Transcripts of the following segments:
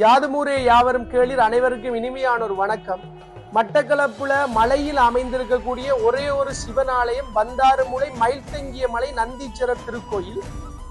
யாதுமூரே யாவரும் கேளிர் அனைவருக்கும் இனிமையான ஒரு வணக்கம். மட்டக்களப்புல மலையில் அமைந்திருக்கக்கூடிய ஒரே ஒரு சிவன் ஆலயம் மயில் மயில்தங்கிய மலை நந்திச்சர திருக்கோயில்.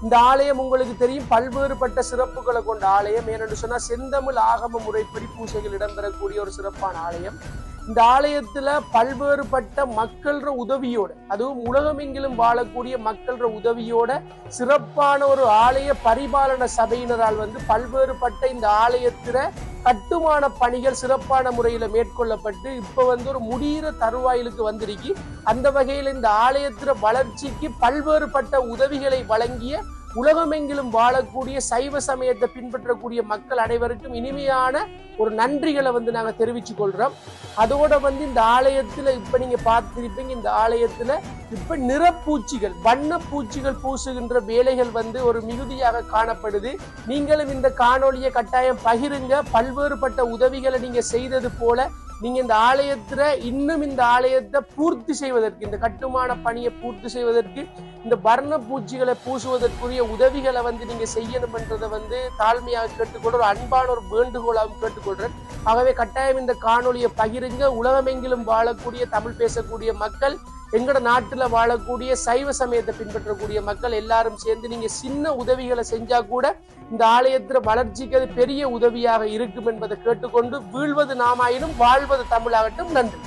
இந்த ஆலயம் உங்களுக்கு தெரியும் பல்வேறுபட்ட சிறப்புகளை கொண்ட ஆலயம். ஏனென்று சொன்னால் செந்தமிழ் ஆகம முறைப்படி பூசைகள் இடம்பெறக்கூடிய ஒரு சிறப்பான ஆலயம். இந்த ஆலயத்துல பல்வேறுபட்ட மக்கள்ற உதவியோட அதுவும் உலகமெங்கிலும் வாழக்கூடிய மக்கள்ற உதவியோட சிறப்பான ஒரு ஆலய பரிபாலன சபையினரால் வந்து பல்வேறுபட்ட இந்த ஆலயத்துல கட்டுமான பணிகள் சிறப்பான முறையில மேற்கொள்ளப்பட்டு இப்ப வந்து ஒரு முடிகிற தருவாயிலுக்கு வந்திருக்கு. அந்த வகையில் இந்த ஆலயத்துல வளர்ச்சிக்கு பல்வேறுபட்ட உதவிகளை வழங்கிய உலகமெங்கிலும் வாழக்கூடிய சைவ சமயத்தை பின்பற்றக்கூடிய மக்கள் அனைவருக்கும் இனிமையான ஒரு நன்றிகளை வந்து நாங்க தெரிவிச்சு கொள்றோம் அதோட வந்து இந்த ஆலயத்துல இப்ப நீங்க பார்த்திருப்பீங்க இந்த ஆலயத்துல இப்ப நிறப்பூச்சிகள் வண்ண பூச்சிகள் பூசுகின்ற வேலைகள் வந்து ஒரு மிகுதியாக காணப்படுது. நீங்களும் இந்த காணொளியை கட்டாயம் பகிருங்க. பல்வேறுபட்ட உதவிகளை நீங்க செய்தது போல நீங்க இந்த ஆலயத்துல இன்னும் இந்த ஆலயத்தை பூர்த்தி செய்வதற்கு இந்த கட்டுமான பணியை பூர்த்தி செய்வதற்கு இந்த வர்ண பூச்சிகளை பூசுவதற்குரிய உதவிகளை வந்து நீங்க செய்யணும்ன்றதை வந்து தாழ்மையாக கேட்டுக்கொள்ற ஒரு அன்பான ஒரு வேண்டுகோளாகவும் கேட்டுக்கொள்றேன். ஆகவே கட்டாயம் இந்த காணொலியை பகிருங்க. உலகமெங்கிலும் வாழக்கூடிய தமிழ் பேசக்கூடிய மக்கள் எங்கட நாட்டுல வாழக்கூடிய சைவ சமயத்தை பின்பற்றக்கூடிய மக்கள் எல்லாரும் சேர்ந்து நீங்க சின்ன உதவிகளை செஞ்சா கூட இந்த ஆலயத்துல வளர்ச்சிக்கு அது பெரிய உதவியாக இருக்கும் என்பதை கேட்டுக்கொண்டு வீழ்வது நாமாயினும் வாழ்வது தமிழாகட்டும் நன்றி.